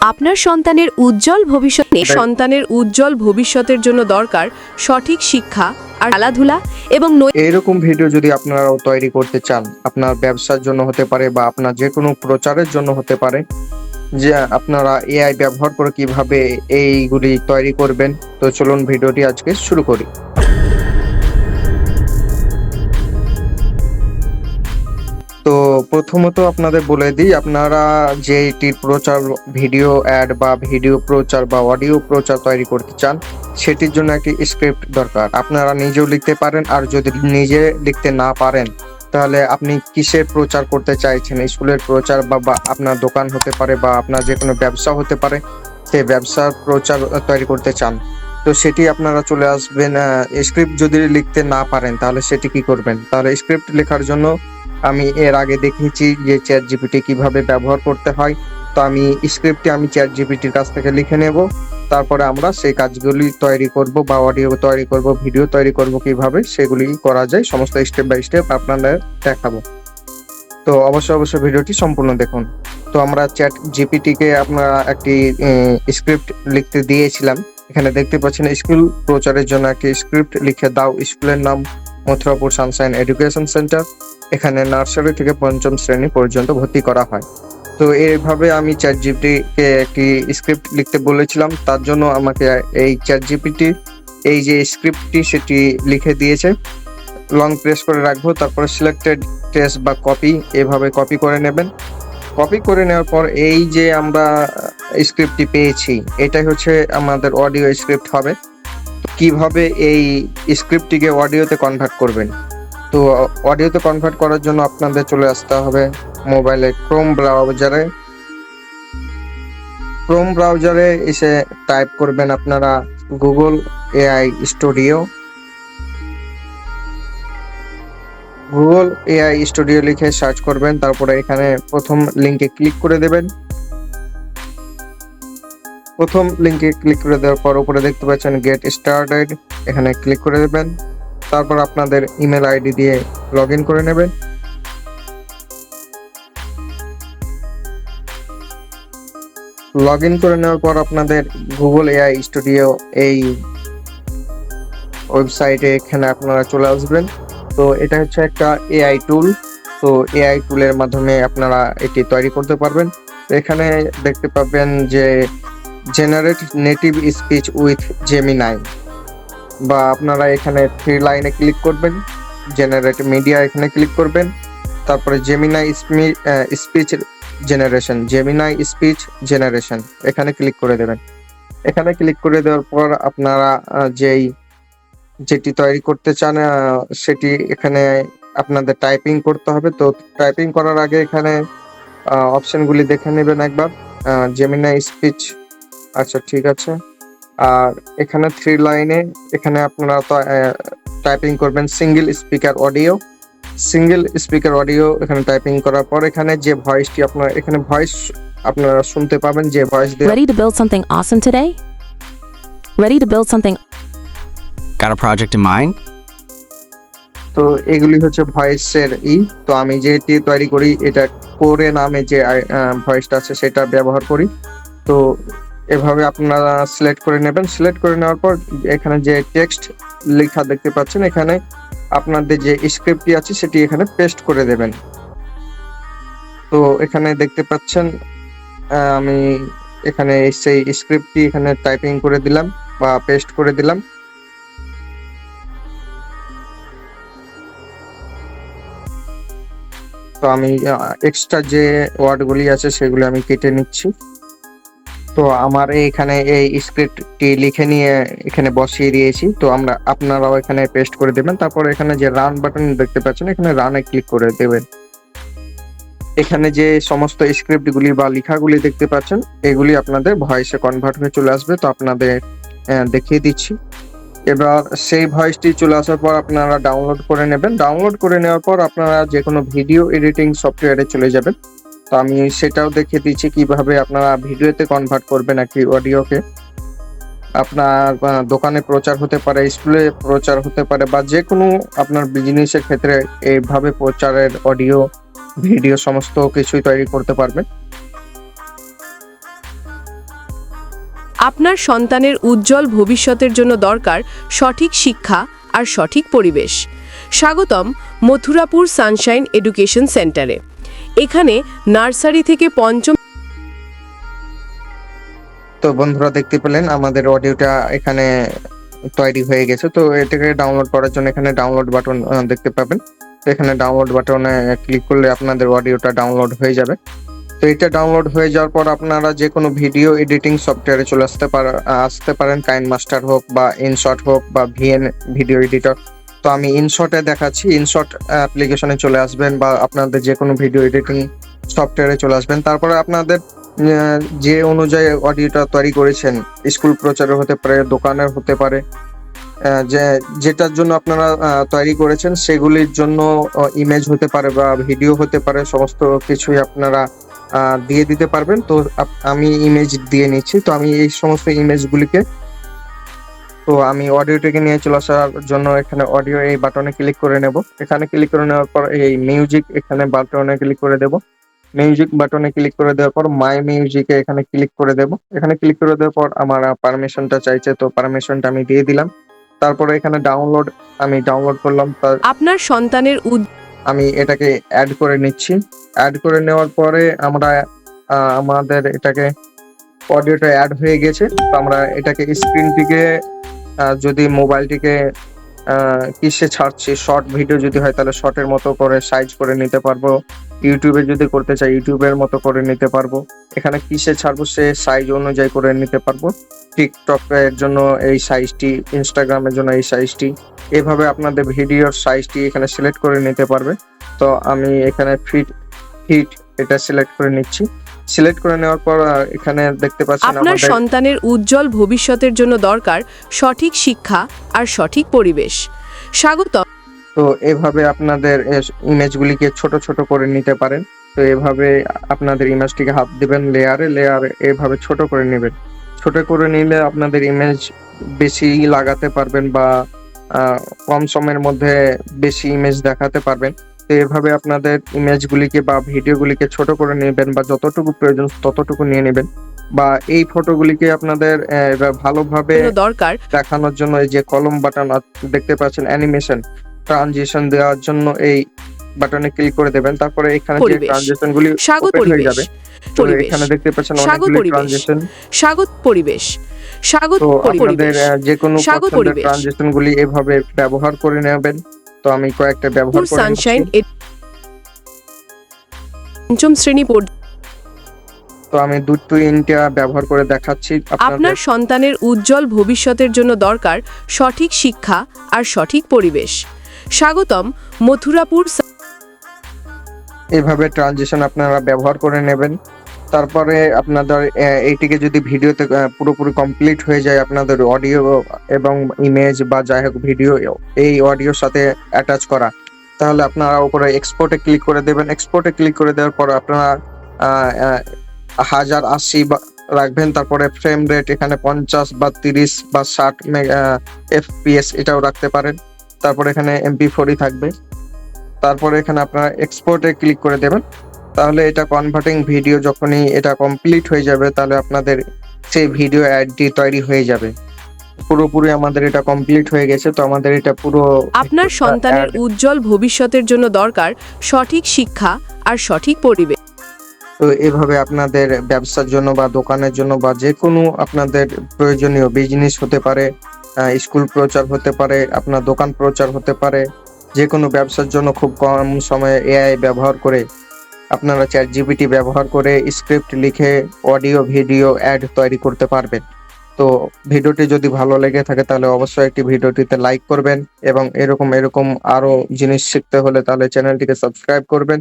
আপনার সন্তানের উজ্জ্বল ভবিষ্যৎ সন্তানের উজ্জ্বল ভবিষ্যতের জন্য দরকার সঠিক শিক্ষা আর খেলাধুলা এবং এইরকম ভিডিও যদি আপনারাও তৈরি করতে চান আপনার ব্যবসার জন্য হতে পারে বা আপনার যে কোনো প্রচারের জন্য হতে পারে যে আপনারা এআই ব্যবহার করে কীভাবে এইগুলি তৈরি করবেন তো চলুন ভিডিওটি আজকে শুরু করি। তো প্রথমত আপনাদের বলে দিই, আপনারা যে এটির প্রচার ভিডিও অ্যাড বা ভিডিও প্রচার বা অডিও প্রচার তৈরি করতে চান, সেটির জন্য একটি স্ক্রিপ্ট দরকার। আপনারা নিজেও লিখতে পারেন, আর যদি নিজে লিখতে না পারেন, তাহলে আপনি কিসের প্রচার করতে চাইছেন? স্কুলের প্রচার বা বা আপনার দোকান হতে পারে বা আপনার যে কোনো ব্যবসা হতে পারে সেই ব্যবসার প্রচার তৈরি করতে চান। তো সেটি আপনারা চলে আসবেন স্ক্রিপ্ট যদি লিখতে না পারেন, তাহলে সেটি কি করবেন? তাহলে স্ক্রিপ্ট লেখার জন্য আমি এর আগে দেখিয়েছি যে চ্যাট জিপিটি কীভাবে ব্যবহার করতে হয়। তো আমি স্ক্রিপ্টটি আমি চ্যাট জিপিটির কাছ থেকে লিখে নেব। তারপরে আমরা সেই কাজগুলি তৈরি করব বা অডিও তৈরি করব ভিডিও তৈরি করব, কীভাবে সেগুলি করা যায়, সমস্ত স্টেপ বাই স্টেপ আপনাদের দেখাবো। তো অবশ্যই অবশ্যই ভিডিওটি সম্পূর্ণ দেখুন। তো আমরা চ্যাট জিপিটিকে আপনারা একটি স্ক্রিপ্ট লিখতে দিয়েছিলাম। এখানে দেখতে পাচ্ছেন স্কুল প্রচারের জন্য একটি স্ক্রিপ্ট লিখে দাও স্কুলের নাম মথুরাপুর সানসাইন এডুকেশন সেন্টার এখানে নার্সারি থেকে পঞ্চম শ্রেণি পর্যন্ত ভর্তি করা হয়। তো এইভাবে আমি চ্যাট জিপিটিকে একটি স্ক্রিপ্ট লিখতে বলেছিলাম, তার জন্য আমাকে এই চ্যাট জিপিটি এই যে স্ক্রিপ্টটি সেটি লিখে দিয়েছে। লং প্রেস করে রাখব, তারপরে সিলেক্টেড টেস্ট বা কপি এভাবে কপি করে নেবেন। কপি করে নেওয়ার পর এই যে আমরা স্ক্রিপ্টটি পেয়েছি, এটাই হচ্ছে আমাদের অডিও স্ক্রিপ্ট হবে। কীভাবে এই স্ক্রিপ্টটিকে অডিওতে কনভার্ট করবেন? তো, অডিওতে কনভার্ট করার জন্য আপনাদের চলে আসতে হবে মোবাইলে ক্রোম ব্রাউজারে ক্রোম ব্রাউজারে এসে টাইপ করবেন আপনারা Google AI studio Google AI studio লিখে সার্চ করবেন, তারপরে এখানে প্রথম লিঙ্কে ক্লিক করে দেবেন। প্রথম লিঙ্কে ক্লিক করে দেওয়ার পর উপরে দেখতে পাচ্ছেন গেট স্টার্টেড, এখানে ক্লিক করে দেবেন। তারপর আপনাদের ইমেল আইডি দিয়ে লগ করে নেবেন। লগ করে নেওয়ার পর আপনাদের গুগল এআই স্টুডিও এই ওয়েবসাইটে এখানে আপনারা চলে আসবেন। তো এটা হচ্ছে একটা এআই টুল। তো এআই টুলের মাধ্যমে আপনারা এটি তৈরি করতে পারবেন। এখানে দেখতে পাবেন যে generate native speech with Gemini বা আপনারা এখানে থ্রি লাইনে ক্লিক করবেন জেনারেট মিডিয়া এখানে ক্লিক করবেন, তারপরে Gemini speech generation Gemini speech generation এখানে ক্লিক করে দেবেন। এখানে ক্লিক করে দেওয়ার পর আপনারা যেই, যেটি তৈরি করতে চান সেটি এখানে আপনাদের টাইপিং করতে হবে। তো টাইপিং করার আগে এখানে অপশনগুলি দেখে নেবেন একবার জেমিনাই স্পিচ আচ্ছা ঠিক আছে আর এখানে থ্রি লাইনে এখানে আপনারা তো টাইপিং করবেন single speaker audio single speaker audio এখানে টাইপিং করার পর এখানে যে ভয়েসটি আপনার এখানে ভয়েস আপনারা শুনতে পাবেন যে ভয়েস দিয়ে Ready to build something awesome today? Ready to build something Got a project in mind? তো এগুলি হচ্ছে ভয়েসের ই তো আমি যেটি তৈরি করি এটা কোরে নামে যে ভয়েসটা আছে সেটা ব্যবহার করি তো এভাবে আপনারা সিলেক্ট করে নেবেন। সিলেক্ট করে নেওয়ার পর এখানে যে টেক্সট লেখা দেখতে পাচ্ছেন, এখানে আপনাদের যে স্ক্রিপ্টটি আছে, সেটি এখানে পেস্ট করে দেবেন। তো এখানে দেখতে পাচ্ছেন আমি এখানে সেই স্ক্রিপ্টটি এখানে টাইপিং করে দিলাম বা পেস্ট করে দিলাম। তো আমি এক্সট্রা যে ওয়ার্ডগুলি আছে, সেগুলো আমি কেটে নিচ্ছি। তো আমার এখানে এই স্ক্রিপ্টটি লিখে নিয়ে এখানে বসিয়ে দিয়েছি। তো আমরা আপনারাও এখানে পেস্ট করে দেবেন। তারপর এখানে যে রান বাটন দেখতে পাচ্ছেন, এখানে রানে ক্লিক করে দেবেন। এখানে যে সমস্ত স্ক্রিপ্টগুলি বা লেখাগুলি দেখতে পাচ্ছেন, এগুলি আপনাদের ভয়েসে কনভার্ট হয়ে চলে আসবে। তো আপনাদের দেখিয়ে দিচ্ছি। এবার সেই ভয়েসটি চলে আসার পর আপনারা ডাউনলোড করে নেবেন। ডাউনলোড করে নেওয়ার পর আপনারা যে কোনো ভিডিও এডিটিং সফটওয়্যারে চলে যাবেন। তো আমি সেটাও দেখে দিচ্ছি কীভাবে আপনারা ভিডিওতে কনভার্ট করবেন একটি অডিওকে। আপনার দোকানে প্রচার হতে পারে, স্কুলে প্রচার হতে পারে বা যে কোনো আপনার বিজনেসের ক্ষেত্রে এইভাবে প্রচারের অডিও ভিডিও সমস্ত কিছুই তৈরি করতে পারবেন। আপনার সন্তানের উজ্জ্বল ভবিষ্যতের জন্য দরকার সঠিক শিক্ষা আর সঠিক পরিবেশ। স্বাগতম মথুরাপুর সানশাইন এডুকেশন সেন্টারে। এখানে নার্সারি থেকে পঞ্চম তো বন্ধুরা দেখতে পেলেন, আমাদের অডিওটা এখানে তৈরি হয়ে গেছে। তো এটাকে ডাউনলোড করার জন্য এখানে ডাউনলোড বাটন দেখতে পাবেন। তো এখানে ডাউনলোড বাটনে ক্লিক করলে আপনাদের অডিওটা ডাউনলোড হয়ে যাবে। তো এটা ডাউনলোড হয়ে যাওয়ার পর আপনারা যে কোনো ভিডিও এডিটিং সফটওয়্যারে চলে আসতে পার আসতে পারেন। কাইন মাস্টার হোক বা ইনশট হোক বা ভিএন ভিডিও এডিটর তো আমি ইনশটে দেখাচ্ছি। ইনশট অ্যাপ্লিকেশনে চলে আসবেন বা আপনাদের যে কোনো ভিডিও এডিটিং সফটওয়্যারে চলে আসবেন। তারপরে আপনাদের যে অনুযায়ী অডিওটা তৈরি করেছেন স্কুল প্রচারের হতে পারে, দোকানের হতে পারে যে, যেটার জন্য আপনারা তৈরি করেছেন, সেগুলির জন্য ইমেজ হতে পারে বা ভিডিও হতে পারে, সমস্ত কিছুই আপনারা দিয়ে দিতে পারবেন। তো আমি ইমেজ দিয়ে নিচ্ছি। তো আমি এই সমস্ত ইমেজগুলিকে তো আমি অডিওটাকে নিয়ে চলে আসার জন্য এখানে অডিও এই বাটনে ক্লিক করে নেব। এখানে ক্লিক করে নেওয়ার পর এই মিউজিক এখানে বাটনে ক্লিক করে দেব। মিউজিক বাটনে ক্লিক করে দেওয়ার পর মাই মিউজিকে এখানে ক্লিক করে দেব। এখানে ক্লিক করে দেওয়ার পর আমার পারমিশনটা চাইছে তো পারমিশনটা আমি দিয়ে দিলাম। তারপরে এখানে ডাউনলোড আমি ডাউনলোড করলাম। তার আপনার সন্তানের আমি এটাকে অ্যাড করে নিচ্ছি। অ্যাড করে নেওয়ার পরে আমরা আমাদের এটাকে অডিওটা অ্যাড হয়ে গেছে। তো আমরা এটাকে স্ক্রিনটিকে যদি মোবাইলটিকে কিসে ছাড়ছি শর্ট ভিডিও যদি হয়, তাহলে শর্টের মতো করে সাইজ করে নিতে পারব। ইউটিউবে যদি করতে চাই ইউটিউবের মতো করে নিতে পারব। এখানে কিসে ছাড়বো, সে সাইজ অনুযায়ী করে নিতে পারব। টিকটক এর জন্য এই সাইজটি ইনস্টাগ্রামের জন্য এই সাইজটি এভাবে আপনাদের ভিডিওর সাইজটি এখানে সিলেক্ট করে নিতে পারবে। তো আমি এখানে ফিট ফিট এটা সিলেক্ট করে নিচ্ছি। সিলেক্ট করে নেওয়ার পর এখানে দেখতে পাচ্ছেন আপনার সন্তানের উজ্জ্বল ভবিষ্যতের জন্য দরকার সঠিক শিক্ষা আর সঠিক পরিবেশ। স্বাগত তো এভাবে আপনাদের ইমেজগুলিকে ছোট ছোট করে নিতে পারেন। তো এভাবে আপনাদের ইমেজটিকে হাত দিবেন লেয়ারে লেয়ারে এভাবে ছোট করে নেবেন। ছোট করে নিলে আপনাদের ইমেজ বেশি লাগাতে পারবেন বা কম সময়ের মধ্যে বেশি ইমেজ দেখাতে পারবেন। তো এভাবে আপনাদের ইমেজগুলিকে বা ভিডিওগুলিকে ছোট করে নেবেন বা যতটুকু প্রয়োজন ততটুকু নিয়ে নেবেন বা এই ফটোগুলিকে আপনাদের ভালোভাবে দরকার? দেখানোর জন্য এই যে কলম বাটন দেখতে পাচ্ছেন অ্যানিমেশন ট্রানজিশন দেওয়ার জন্য এই বাটনে ক্লিক করে দেবেন। তারপরে এখানে যে। ট্রানজিশন গুলি স্বাগত হয়ে যাবে এখানে দেখতে পাচ্ছেন অনেকগুলি ট্রানজিশন। স্বাগত পরিবেশ স্বাগত আপনাদের পরিবেশ যে কোনো পছন্দের ট্রানজিশন গুলি এভাবে ব্যবহার করে নেবেন। তো আমি কয়েকটা ব্যবহার করে সানশাইন। পঞ্চম শ্রেণি পর্যন্ত তো আমি দুটো তিনটা ব্যবহার করে দেখাচ্ছি আপনার সন্তানের উজ্জ্বল ভবিষ্যতের জন্য দরকার সঠিক শিক্ষা আর সঠিক পরিবেশ। স্বাগতম মথুরাপুর এভাবে ট্রানজিশন আপনারা ব্যবহার করে নেবেন। তারপরে আপনাদের এইটিকে যদি ভিডিওতে পুরোপুরি কমপ্লিট হয়ে যায় আপনাদের অডিও এবং ইমেজ বা যাই হোক ভিডিও এই অডিওর সাথে অ্যাটাচ করা, তাহলে আপনারা উপরে এক্সপোর্টে ক্লিক করে দেবেন। এক্সপোর্টে ক্লিক করে দেওয়ার পর আপনারা হাজার আশি বা, রাখবেন। তারপরে ফ্রেম রেট এখানে পঞ্চাশ বা তিরিশ বা ষাট এফপিএস এটাও রাখতে পারেন। তারপরে এখানে এমপি ফোরই থাকবে। তারপরে এখানে আপনারা এক্সপোর্টে ক্লিক করে দেবেন। তাহলে এটা কনভার্টিং ভিডিও যখনই এটা কমপ্লিট হয়ে যাবে তাহলে আপনাদের সেই ভিডিও অ্যাডটি তৈরি হয়ে যাবে। পুরোপুরি আমাদের এটা কমপ্লিট হয়ে গেছে তো আমাদের এটা পুরো আপনার সন্তানের উজ্জ্বল ভবিষ্যতের জন্য দরকার সঠিক শিক্ষা আর সঠিক পরিবেশ। তো এভাবে আপনাদের ব্যবসার জন্য বা দোকানের জন্য বা যে কোনো আপনাদের প্রয়োজনীয় বিজনেস হতে পারে স্কুল প্রচার হতে পারে আপনার দোকান প্রচার হতে পারে যে কোনো ব্যবসার জন্য খুব কম সময়ে এআই ব্যবহার করে আপনারা চ্যাট জিপিটি ব্যবহার করে স্ক্রিপ্ট লিখে অডিও ভিডিও অ্যাড তৈরি করতে পারবেন। তো ভিডিওটি যদি ভালো লেগে থাকে তাহলে অবশ্যই একটি ভিডিওটিতে লাইক করবেন এবং এরকম এরকম আরও জিনিস শিখতে হলে তাহলে চ্যানেলটিকে সাবস্ক্রাইব করবেন।